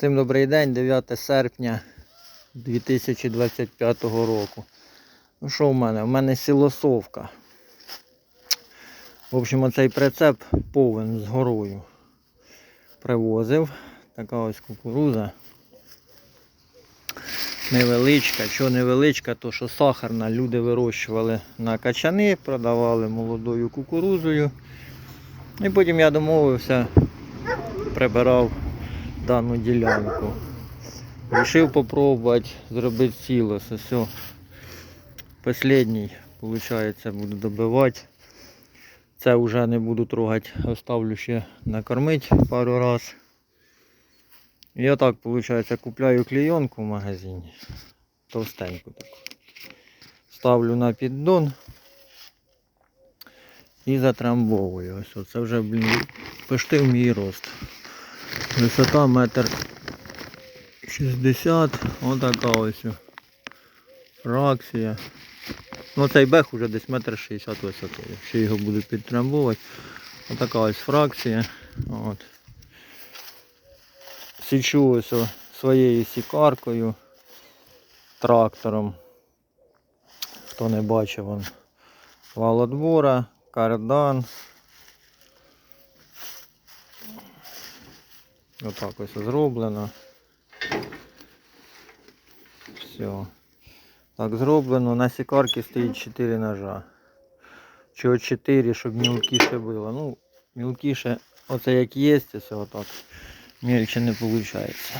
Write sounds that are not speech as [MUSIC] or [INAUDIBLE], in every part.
Всім добрий день, 9 серпня 2025 року. Ну що в мене? У мене сілосовка. В общем, оцей прицеп повен з горою. Привозив. Така ось кукуруза. Невеличка. Що невеличка, то що сахарна. Люди вирощували на качани, продавали молодою кукурузою. І потім я домовився, прибирав дану ділянку. Рішив попробувати зробити сілос. Все. Последній, виходить, буду добивати. Це вже не буду трогати, оставлю ще накормити пару раз. І отак, виходить, купляю клейонку в магазині. Товстеньку таку. Ставлю на піддон і затрамбовую. Ось оце вже, блін, почти в мій рост. Висота метр 60, отака ось фракція. Ну цей бех уже десь метр 60 висотою. Ще його буду підтрамбовувати. Отака ось фракція. От. Січу ось своєю сікаркою, трактором. Хто не бачив, вон валодбора, кардан. Отак ось зроблено. Все. Так зроблено. На сікарці стоїть 4 ножа. Чого 4, щоб мілкіше було. Ну, мілкіше, оце як є, все отак. Мельче не виходить.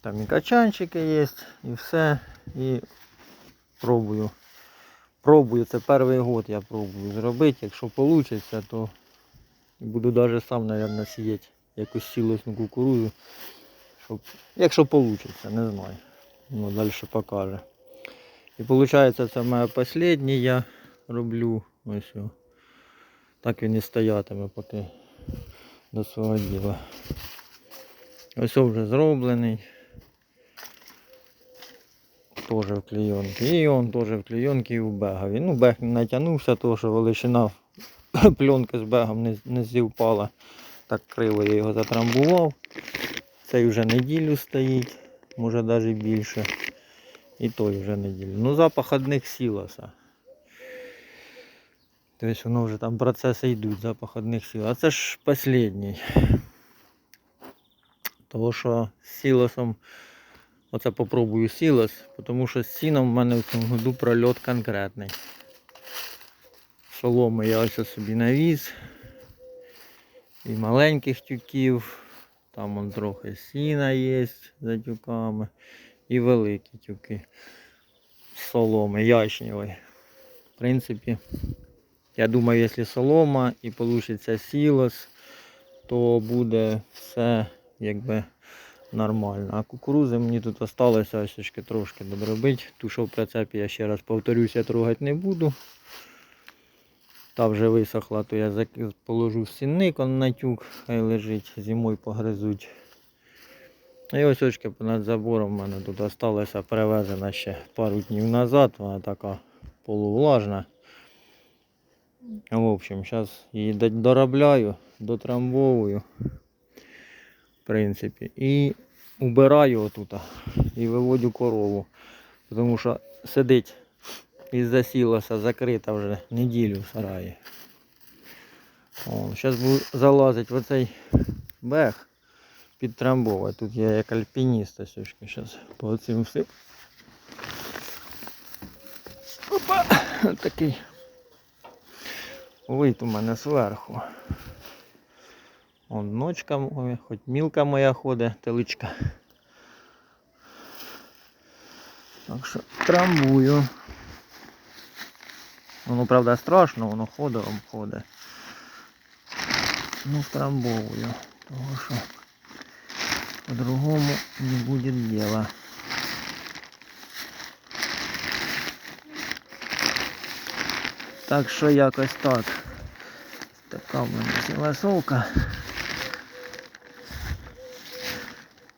Там і качанчики є, і все. І пробую. Пробую, це перший год я пробую зробити. Якщо вийде, то Буду даже сам, наверное, сіяти якусь сілосну кукурузу. Щоб... Якщо вийде, не знаю. Ну, далі покаже. І виходить, це моє останнє я роблю. Ось. о. Так він і стоятиме поки до свого діла. Ось вже зроблений. Теж в клейонці. І він теж в клейонці і в бегові. Ну, бег не натягнувся, тому що величина [LAUGHS] пленка з бегом не, не зівпала. Так криво я його затрамбував. Цей вже неділю стоїть, може навіть більше. І той вже неділю. Ну запах одних сілоса. Тобто воно вже там процеси йдуть, запах одних сіл. А це ж останній. Тому що з сілосом, оце попробую сілос, тому що з сіном в мене в цьому году прольот конкретний. Соломи я ось собі навіз. І маленьких тюків. Там вон трохи сіна є за тюками. І великі тюки. Соломи ячневої. В принципі, я думаю, якщо солома і вийде сілос, то буде все якби нормально. А кукурузи мені тут залишилося трошки додробити. Ту, що в прицепі, я ще раз повторюсь, я трогати не буду. Та вже висохла, то я положу в сінник на тюк, хай лежить, зимою погризуть. І ось очки понад забором в мене тут залишилася привезена ще пару днів назад, вона така полувлажна. В общем, зараз її доробляю, дотрамбовую, в принципі, і убираю отут і виводю корову. Тому що сидить із-за сілоса закрита вже неділю в сараї. Зараз буду залазити в оцей бег підтрамбовувати. Тут я як альпініст ось зараз по цим всім. Опа! Такий вид у мене зверху. Вон ночка моя, хоч мілка моя ходить, теличка. Так що трамбую. Воно, правда, страшно, воно ходором ходить. Ну, втрамбовую, тому що по-другому не буде діла. Так що якось так. Така в мене сіласовка.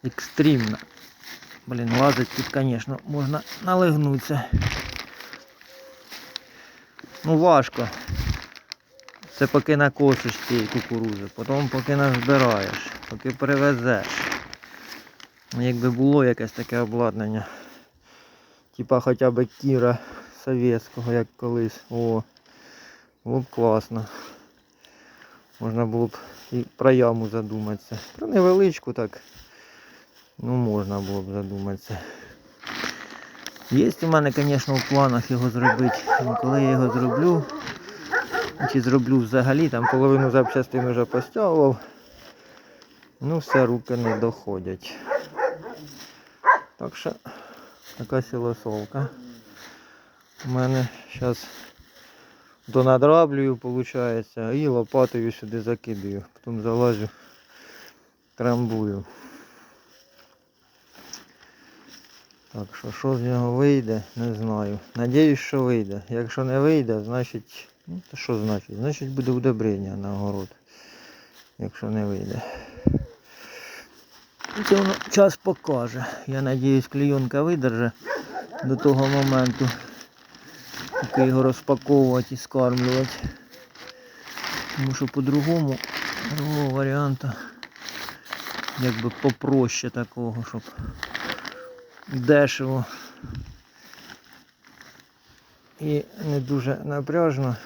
Екстремна. Блін, лазить тут, звісно, можна налигнутися. Ну важко. Це поки накосиш цієї кукурузи, потім поки назбираєш, поки привезеш. Якби було якесь таке обладнання. Типа хоча б кіра совєтського, як колись. О, було б класно. Можна було б і про яму задуматися. Про невеличку так. Ну можна було б задуматися. Є у мене, звісно, в планах його зробити. Коли я його зроблю, чи зроблю взагалі, там половину запчастин вже постягував. Ну все, руки не доходять. Так що така сілосовка. У мене зараз донадраблюю, виходить, і лопатою сюди закидаю. Потім залазю, трамбую. Так що що з нього вийде, не знаю. Надіюсь, що вийде. Якщо не вийде, значить, ну то що значить? Значить буде удобрення на огород. Якщо не вийде. Це воно час покаже. Я надіюсь, клейонка видержи до того моменту, поки його розпаковувати і скармлювати. Тому що по-другому, другого варіанту, якби попроще такого, щоб дешево і не дуже напряжно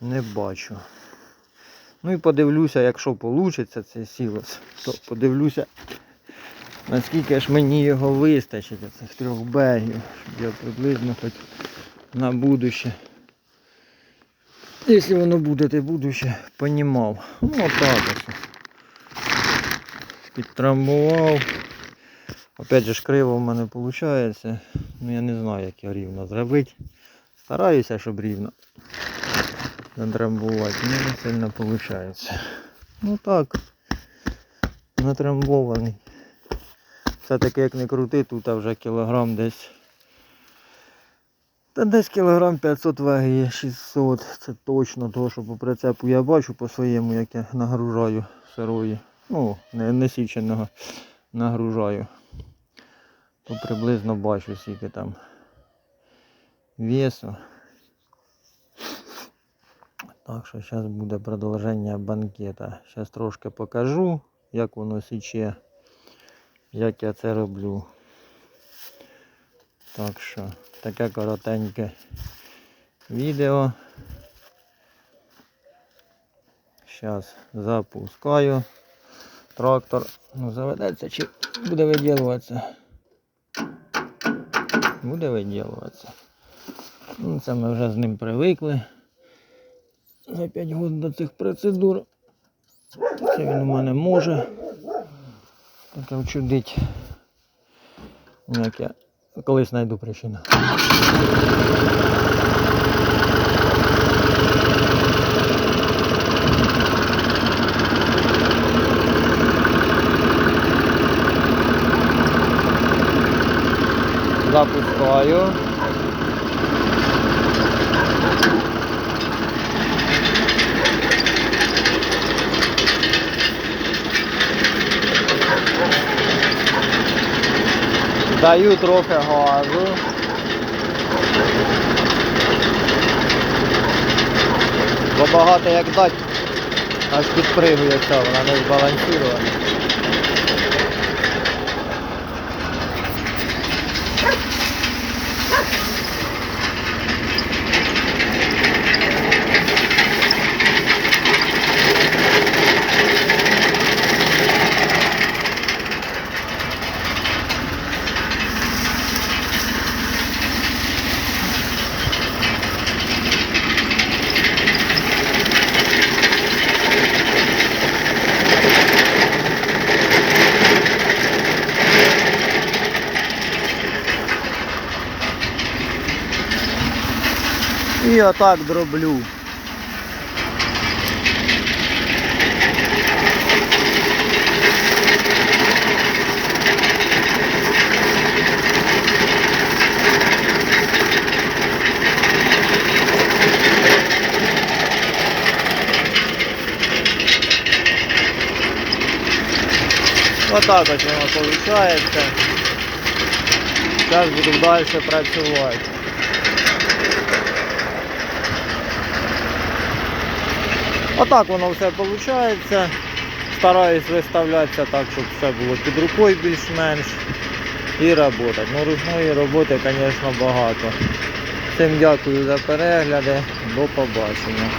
не бачу. Ну і подивлюся, якщо вийде цей сілос, то подивлюся, наскільки ж мені його вистачить, цих трьох бегів, щоб я приблизно хоч на будуще. Якщо воно буде, то будуще понімав. Ну отак ось. Підтрамбував. Опять же ж криво в мене виходить. Ну я не знаю, як його рівно зробити. Стараюся, щоб рівно натрамбувати. Не сильно виходить. Ну так. Натрамбований. Все-таки як не крути, тут вже кілограм десь. Та десь кілограм 500 ваги є 600. Це точно того, що по прицепу я бачу по своєму, як я нагружаю сирої. Ну, не, не січеного нагружаю то приблизно бачу скільки там весу. Так що зараз буде продовження банкета. Зараз трошки покажу, як воно січе, як я це роблю. Так що таке коротеньке відео. Зараз запускаю. Трактор ну, заведеться чи буде виділуватися буде виділуватися. Ну, Це ми вже з ним привикли. За 5 років до цих процедур. Це він у мене може. Таке вчудить. Як я колись знайду причину. Запускаю. Даю трохи газу. Бо багато як дати, аж підпригує ця, вона не збалансирована. І отак дроблю. Отак ось воно виходить. Зараз буду далі працювати. Отак воно все виходить. Стараюсь виставлятися так, щоб все було під рукою більш-менш і працювати. Ну, ручної роботи, звісно, багато. Всім дякую за перегляди. До побачення.